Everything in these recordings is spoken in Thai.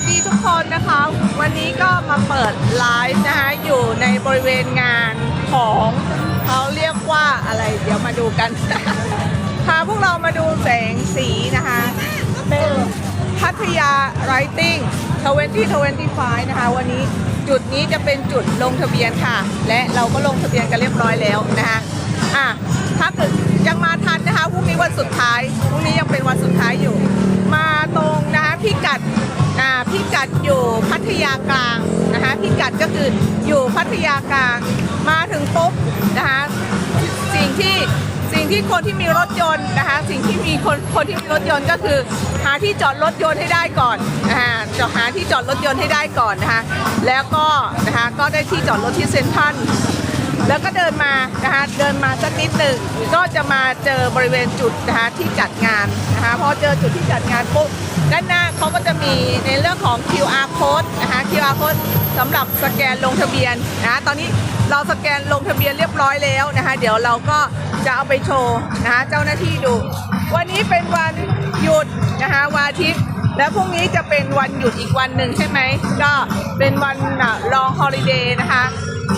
สดีทุกคนนะคะ วันนี้ก็มาเปิดไลฟ์นะคะอยู่ในบริเวณงานของเขาเรียกว่าอะไร เดี๋ยวมาดูกันพาพวกเรามาดูแสงสีนะคะเป็นพัทยา Writing 2025 นะคะ วันนี้จุดนี้จะเป็นจุดลงทะเบียนค่ะ และเราก็ลงทะเบียนกันเรียบร้อยแล้วนะคะอะถ้าเกิดยังมาทันนะคะพรุ่งนี้วันสุดท้ายพรุ่งนี้ยัง ทยากลางนะคะพิกัดก็คืออยู่พัทยากลางมาถึงปุ๊บนะคะสิ่งที่สิ่งที่คนที่มีรถยนต์นะคะสิ่งที่มีคนคนที่มีรถยนต์ก็คือ หาที่จอดรถยนต์ให้ได้ก่อนนะคะจะหาที่จอดรถยนต์ให้ได้ก่อนนะคะแล้วก็นะคะก็ได้ที่จอดรถที่เซ็นทรัล แล้วก็เดินมานะคะเดินมาสักนิดหนึ่งก็จะมาเจอบริเวณจุดนะคะที่จัดงานนะคะพอเจอจุดที่จัดงานปุ๊บด้านหน้าเขาก็จะมีในเรื่องของ QR code นะคะ QR code สำหรับสแกนลงทะเบียนนะคะตอนนี้เราสแกนลงทะเบียนเรียบร้อยแล้วนะคะ เดี๋ยวเราก็จะเอาไปโชว์นะคะเจ้าหน้าที่ดู วันนี้เป็นวันหยุดนะคะวันอาทิตย์และพรุ่งนี้จะเป็นวันหยุดอีกวันหนึ่งใช่ไหมก็เป็นวันลองฮอลิเดย์นะคะ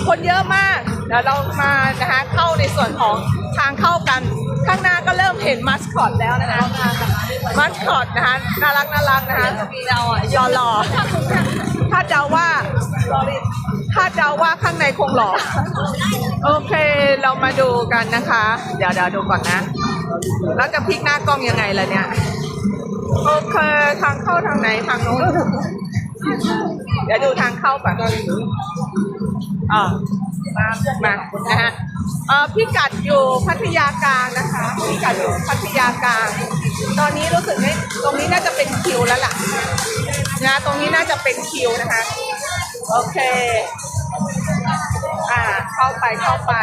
คนเยอะมากเดี๋ยวเรามานะคะเข้าในส่วนของทางเข้ากัน ข้างหน้าก็เริ่มเห็นมัสคอตแล้วนะคะมัสคอตนะคะน่ารักน่ารักนะคะเราอะยอหล่อถ้าเดาว่าถ้าเดาว่าข้างในคงหล่อโอเคเรามาดูกันนะคะ เดี๋ยวเดี๋ยวดูก่อนนะ แล้วจะพลิกหน้ากล้องยังไงล่ะเนี่ยโอเคทางเข้าทางไหนทางโน้นเดี๋ยวดูทางเข้าก่อน อ่ามามานะฮะเอ่อพิกัดอยู่พัทยากลางนะคะพิกัดอยู่พัทยากลาง ตอนนี้รู้สึกว่าตรงนี้น่าจะเป็นคิวแล้วล่ะนะตรงนี้น่าจะเป็นคิวนะคะ โอเค อ่า เข้าไปเข้าไป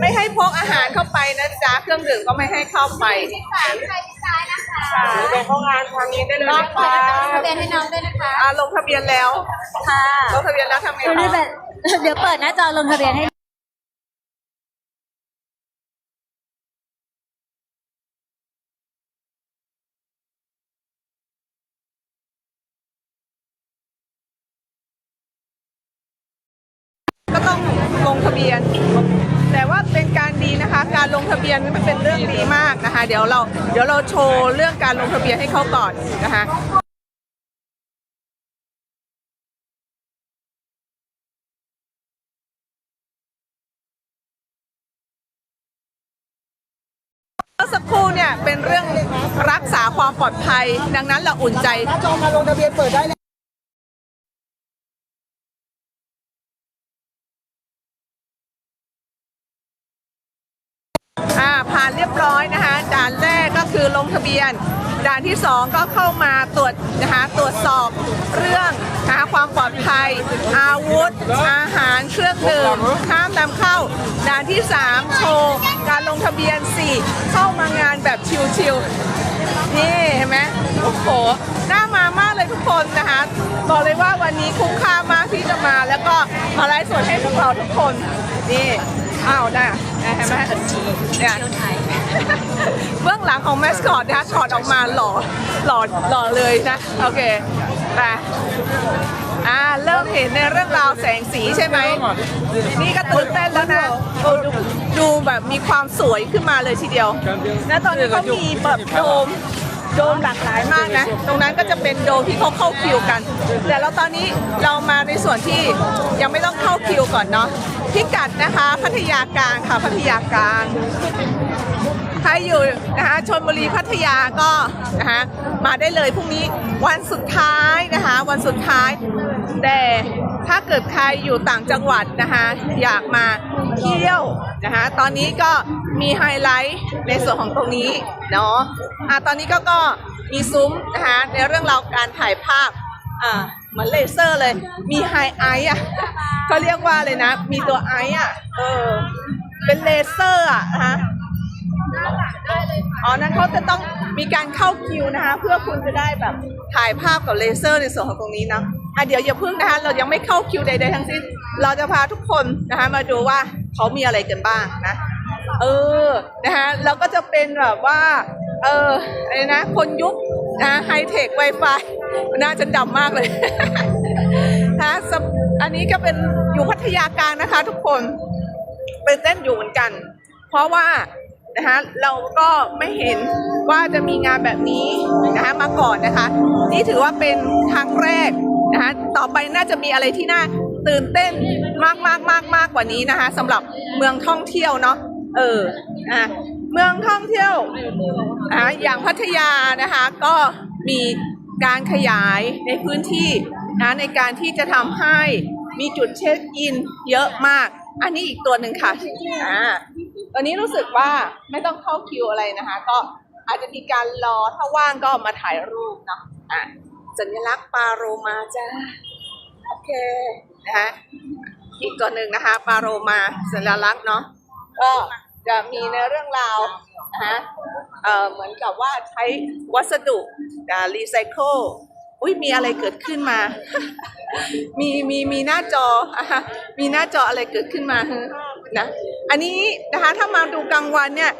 ไม่ให้พกอาหารเข้าไปนะจ๊ะเครื่องดื่มก็ไม่ให้เข้าไป สามใครที่ซ้ายนะคะค่ะเป็นห้องงานทางนี้ได้เลยรอบนะเปิดคะทะเบียนให้น้องด้วยนะคะอ่าลงทะเบียนแล้วค่ะลงทะเบียนแล้วทำไงดูต่ดิอแบบเดี๋ยวเปิดหน้าจอลงทะเบียนให้ก็ต้องลงทะเบียนแต่ว่า เป็นการดีนะคะ การลงทะเบียนมันเป็นเรื่องดีมากนะคะ เดี๋ยวเราเดี๋ยวเราโชว์เรื่องการลงทะเบียนให้เขาก่อนนะคะสักครู่เนี่ยเป็นเรื่องรักษาความปลอดภัย ดังนั้นเราอุ่นใจน้าจอมาลงทะเบียนเปิดได้ ลงทะเบียน ด่านที่ 2 ก็เข้ามาตรวจนะคะตรวจสอบเรื่องนะคะความปลอดภัย อาวุธ อาหารเครื่องดื่มห้ามนำเข้า ด่านที่ 3 โชว์การลงทะเบียน 4 เข้ามางานแบบชิลๆนี่เห็นไหมโอ้โหน่ามามากเลยทุกคนนะคะบอกเลยว่าวันนี้คุ้มค่ามากที่จะมา แล้วก็มาไลฟ์สดให้พวกเราทุกคนนี่ อ้าวได้ได้เห็นไหมเนี่ยเบื้องหลังของแมสคอตนะคะถอดออกมาหล่อหล่อหล่อเลยนะ โอเคไปอ่าเริ่มเห็นในเรื่องราวแสงสีใช่ไหม นี่ก็ตื่นเต้นแล้วนะโอ้ดูดูแบบมีความสวยขึ้นมาเลยทีเดียวนะตอนนี้เขามีแบบโดม โดมหลากหลายมากนะ ตรงนั้นก็จะเป็นโดมที่เขาเข้าคิวกัน แต่เราตอนนี้เรามาในส่วนที่ยังไม่ต้องเข้าคิวก่อนเนาะพิกัดนะคะ พัทยากลางค่ะพัทยากลางใครอยู่นะคะชนบุรีพัทยาก็นะคะมาได้เลยพรุ่งนี้วันสุดท้ายนะคะ วันสุดท้าย แต่ถ้าเกิดใครอยู่ต่างจังหวัดนะคะ อยากมา เที่ยวนะคะตอนนี้ก็มีไฮไลท์ในส่วนของตรงนี้เนาะอะตอนนี้ก็ก็มีซุ้มนะคะในเรื่องราวการถ่ายภาพอ่าเหมือนเลเซอร์เลย มีไฮไออะเขาเรียกว่าเลยนะ มีตัวไออะเออเป็นเลเซอร์อะนะคะอ๋อ นั้นเขาจะต้องมีการเข้าคิวนะคะ เพื่อคุณจะได้แบบถ่ายภาพกับเลเซอร์ในส่วนของตรงนี้นะ อะเดี๋ยวอย่าพึ่งนะคะ เรายังไม่เข้าคิวใดๆทั้งสิ้น เราจะพาทุกคนนะคะ มาดูว่าเขามีอะไรกันบ้างนะ เออ นะคะแล้วก็จะเป็นแบบว่า เอออะไรนะ คนยุคนะไฮเทค Wi-Fi หน้าฉันดำมากเลยนะสอันนี้ก็เป็นอยู่พัทยากลางนะคะ ทุกคน เป็นเต้นอยู่เหมือนกัน เพราะว่านะคะเราก็ไม่เห็นว่าจะมีงานแบบนี้นะคะมาก่อนนะคะ นี่ถือว่าเป็นครั้งแรก นะคะต่อไปน่าจะมีอะไรที่น่าตื่นเต้นมากมากมากมากกว่านี้นะคะสำหรับเมืองท่องเที่ยวเนาะเอออะเมืองท่องเที่ยวอะอย่างพัทยานะคะก็มีการขยายในพื้นที่นะในการที่จะทำให้มีจุดเช็คอินเยอะมาก อันนี้อีกตัวหนึ่งค่ะอ่าตอนนี้รู้สึกว่าไม่ต้องเข้าคิวอะไรนะคะ ก็อาจจะมีการรอถ้าว่างก็มาถ่ายรูปเนาะอะ สัญลักษณ์ปาโรมาจ้าโอเคนะคะอีกตัวหนึ่งนะคะปาโรมาสัญลักษณ์เนาะก็จะมีในเรื่องราวนะคะเอ่อเหมือนกับว่าใช้วัสดุรีไซเคิลอุ้ยมีอะไรเกิดขึ้นมา มีมีมีหน้าจออะฮะมีหน้าจออะไรเกิดขึ้นมาฮะนะอันนี้นะคะถ้ามาดูกลางวันเนี่ย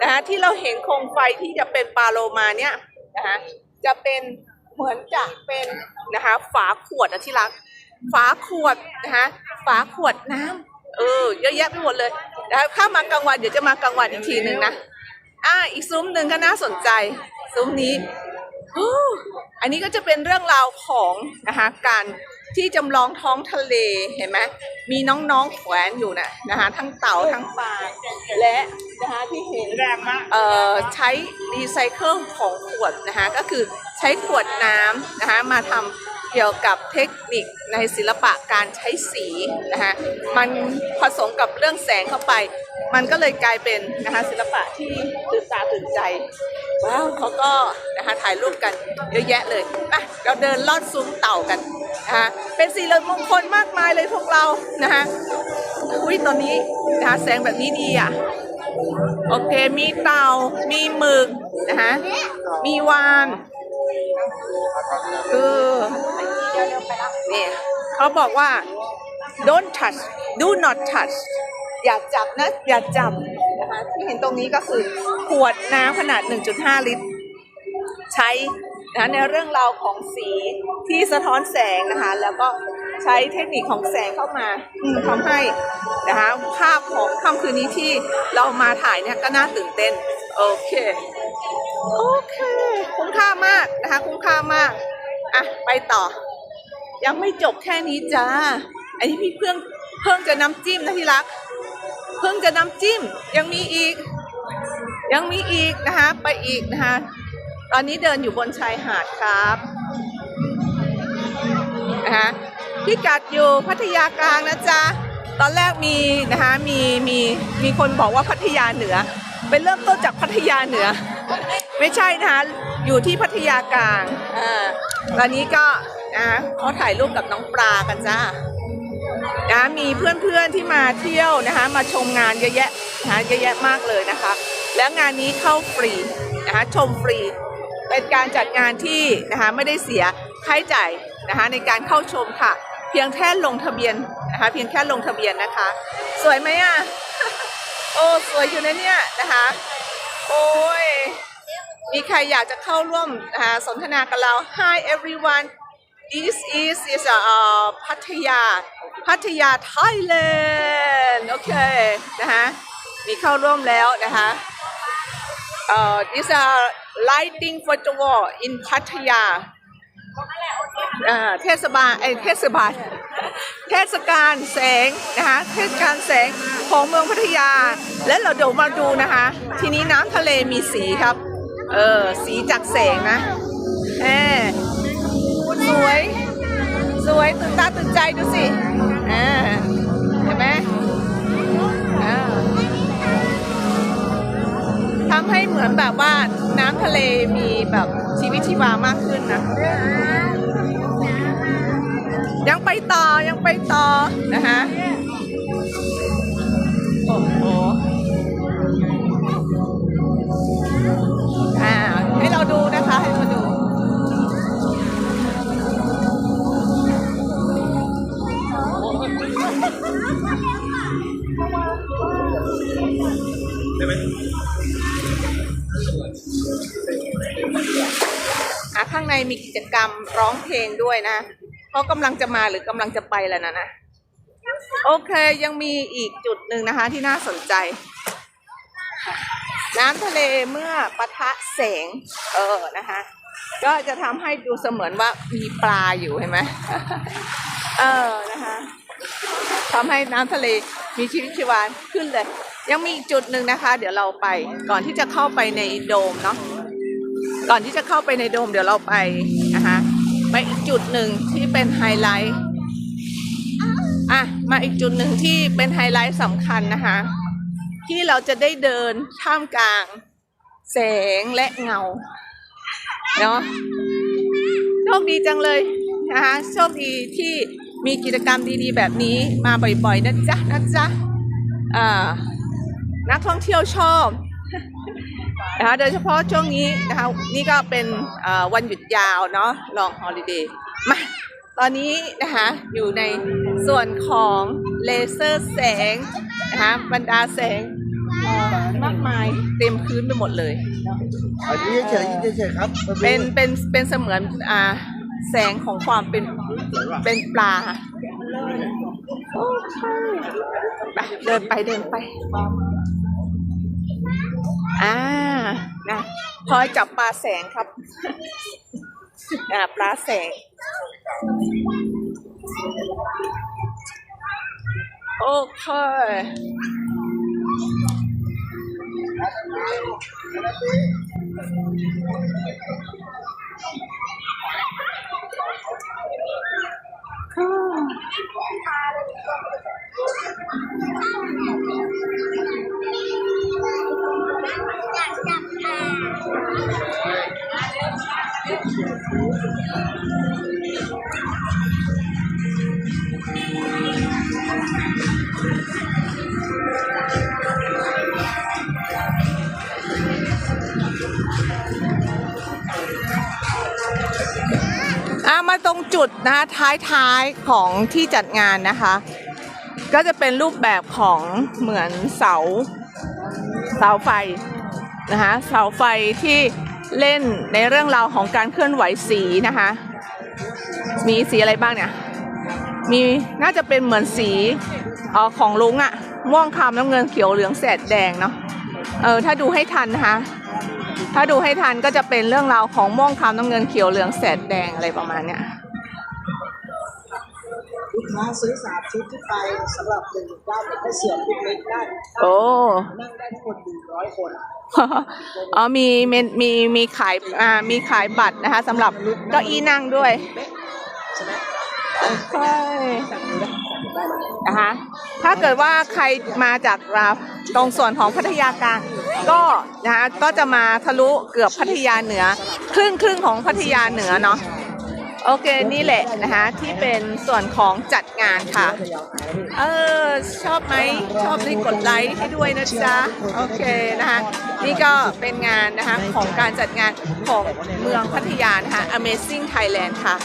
นะคะที่เราเห็นโคมไฟที่จะเป็นปาโลมาเนี่ยนะคะจะเป็น เหมือนจะเป็นนะคะ ฝาขวดอะที่รัก ฝาขวดนะคะฝาขวดน้ำเออ เยอะแยะไปหมดเลยนะคะถ้ามากลางวันเดี๋ยวจะมากลางวันอีกทีหนึ่งนะอ่าอีกซุ้มหนึ่งก็น่าสนใจ ซุ้มนี้อันนี้ก็จะเป็นเรื่องราวของนะคะการ ที่จำลองท้องทะเลเห็นไหมมีน้องๆแขวนอยู่นะนะคะทั้งเต่าทั้งปลาและนะคะที่เห็นเอ่อใช้รีไซเคิลของขวดนะคะก็คือใช้ขวดน้ำนะคะมาทำเกี่ยวกับเทคนิคในศิลปะการใช้สีนะคะมันผสมกับเรื่องแสงเข้าไป มันก็เลยกลายเป็นนะคะศิลปะที่ตื่นตาตื่นใจว้าวเขาก็นะคะถ่ายรูปกันเยอะแยะเลยไปเราเดินลอดซุ้มเต่ากัน นะคะเป็นสีเหลืองมงคลมากมายเลยพวกเรานะคะอุ้ยตอนนี้นะคะแสงแบบนี้ดีอะโอเคมีเต่ามีหมึกนะคะมีวานเออเนี่ยเขาบอกว่า don't touch do not touch อย่าจับนะ อย่าจับนะคะที่เห็นตรงนี้ก็คือขวดน้ำขนาด 1.5 ลิตร ใช้ นะในเรื่องราวของสีที่สะท้อนแสงนะคะ แล้วก็ใช้เทคนิคของแสงเข้ามาทำให้นะคะภาพของค่ำคืนนี้ที่เรามาถ่ายเนี่ยก็น่าตื่นเต้น โอเค โอเค คุ้มค่ามากนะคะ คุ้มค่ามาก อะ ไปต่อ ยังไม่จบแค่นี้จ้าอันนี้พี่เพิ่งเพิ่งจะน้ำจิ้มนะที่รัก เพิ่งจะน้ำจิ้มยังมีอีก ยังมีอีกนะคะ ไปอีกนะคะ ตอนนี้เดินอยู่บนชายหาดครับนะคะพี่กัดอยู่พัทยากลางนะจ๊ะ ตอนแรกมีนะคะมีมีมีคนบอกว่าพัทยาเหนือ เป็นเริ่มต้นจากพัทยาเหนือ ไม่ใช่นะคะอยู่ที่พัทยากลางอ่าตอนนี้ก็นะคะเขาถ่ายรูปกับน้องปลากันจ้านะมีเพื่อนๆที่มาเที่ยวนะคะมาชมงานเยอะแยะนะคะเยอะแยะมากเลยนะคะ แล้วงานนี้เข้าฟรีนะคะชมฟรี เป็นการจัดงานที่นะคะไม่ได้เสียค่าใช้จ่ายนะคะในการเข้าชมค่ะ เพียงแค่ลงทะเบียนนะคะ เพียงแค่ลงทะเบียนนะคะ สวยไหมอะโอ้สวยอยู่นะเนี่ยนะคะโอ้ยมีใครอยากจะเข้าร่วมนะคะสนทนากับเรา Hi everyone This is is a uh, พัทยาพัทยา Thailand โอเคนะคะมีเข้าร่วมแล้วนะคะ เออ This are lighting festival in พัทยาอ่าเทศบาลไอเทศบาลเทศกาลแสงนะคะเทศกาลแสงของเมืองพัทยา และเราเดี๋ยวมาดูนะคะ ทีนี้น้ำทะเลมีสีครับ เออสีจากแสงนะแหมสวย สวยตื่นตาตื่นใจดูสิ มือนแบบว่าน้ำทะเลมีแบบชีวิตชีวามากขึ้นนะ ยังไปต่อยังไปต่อนะคะ มีกิจกรรมร้องเพลงด้วยนะเขากำลังจะมาหรือกำลังจะไปแล้วนะนะโอเคยังมีอีกจุดหนึ่งนะคะที่น่าสนใจ น้ำทะเลเมื่อปะทะแสง เออนะคะ ก็จะทำให้ดูเสมือนว่ามีปลาอยู่เห็นไหมเออนะคะทำให้น้ำทะเลมีชีวิตชีวาขึ้นเลย ยังมีอีกจุดหนึ่งนะคะ เดี๋ยวเราไปก่อนที่จะเข้าไปในโดมเนาะ ก่อนที่จะเข้าไปในโดมเดี๋ยวเราไปนะคะไปอีกจุดหนึ่งที่เป็นไฮไลท์อะมาอีกจุดหนึ่งที่เป็นไฮไลท์สำคัญนะคะ ที่เราจะได้เดินท่ามกลาง แสงและเงาเนาะโชคดีจังเลยนะคะโชคดีที่มีกิจกรรมดีๆ แบบนี้มาบ่อยๆนะจ๊ะนะจ๊ะอ่านักท่องเที่ยวชอบ นะคะโดยเฉพาะช่วงนี้นะคะนี่ก็เป็นเอ่อวันหยุดยาวเนาะลองฮอลิเดย์มาตอนนี้นะคะอยู่ในส่วนของเลเซอร์แสงนะคะบรรดาแสงเอ่อมากมายเต็มพื้นไปหมดเลยอันนี้เฉยๆเฉยๆครับ เป็นเป็นเป็นเสมือนอ่าแสงของความเป็นเป็นปลา โอ้ใช่ไปเดินไปเดินไป อ่านะพลอยจับปลาแสงครับอ่าปลาแสง โอเค อะมาตรงจุดนะคะท้ายๆของที่จัดงานนะคะ ก็จะเป็นรูปแบบของเหมือนเสาเสาไฟนะคะเสาไฟที่ เล่นในเรื่องราวของการเคลื่อนไหวสีนะคะ มีสีอะไรบ้างเนี่ย มีน่าจะเป็นเหมือนสีออของลุงอะม่วงคำน้ำเงินเขียวเหลืองแสดแดงเนาะ เออถ้าดูให้ทันนะคะ ถ้าดูให้ทันก็จะเป็นเรื่องราวของม่วงคำน้ำเงินเขียวเหลืองแสดแดงอะไรประมาณเนี้ย ลูกค้าซื้อสามชุดขึ้นไปสำหรับหนึ่งเก้าเป็นแค่เสือลูกเล็กได้โอ้นั่งได้ทั้งหมดหนึ่งร้อยคนอ๋อมีมีมีมีขายอ่ามีขายบัตรนะคะสำหรับเก้าอี้นั่งด้วยใช่ไหมใช่นะคะถ้าเกิดว่าใครมาจากราตรงส่วนของพัทยากลางก็นะคะก็จะมาทะลุเกือบพัทยาเหนือ ครึ่งครึ่งของพัทยาเหนือเนาะ โอเคนี่แหละนะคะที่เป็นส่วนของจัดงานค่ะ เออชอบไหมชอบรีบกดไลค์ให้ด้วยนะจ๊ะโอเคนะคะนี่ก็เป็นงานนะคะของการจัดงานของเมืองพัทยานะคะ Amazing Thailand ค่ะ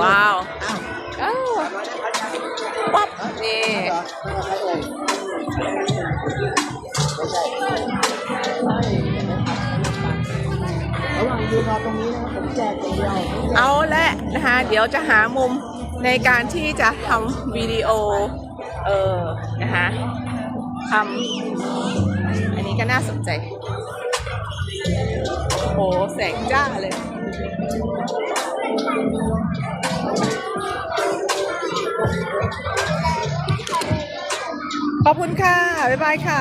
ว้าวปั๊บนี่ ระหว่างยืนรอตรงนี้นะครับผมแจกอย่างเดียวเอาละนะคะ เดี๋ยวจะหามุมในการที่จะทำวิดีโอ เออนะคะทำอันนี้ก็น่าสนใจ โอ้แสงจ้าเลยขอบคุณค่ะ บ๊ายบายค่ะ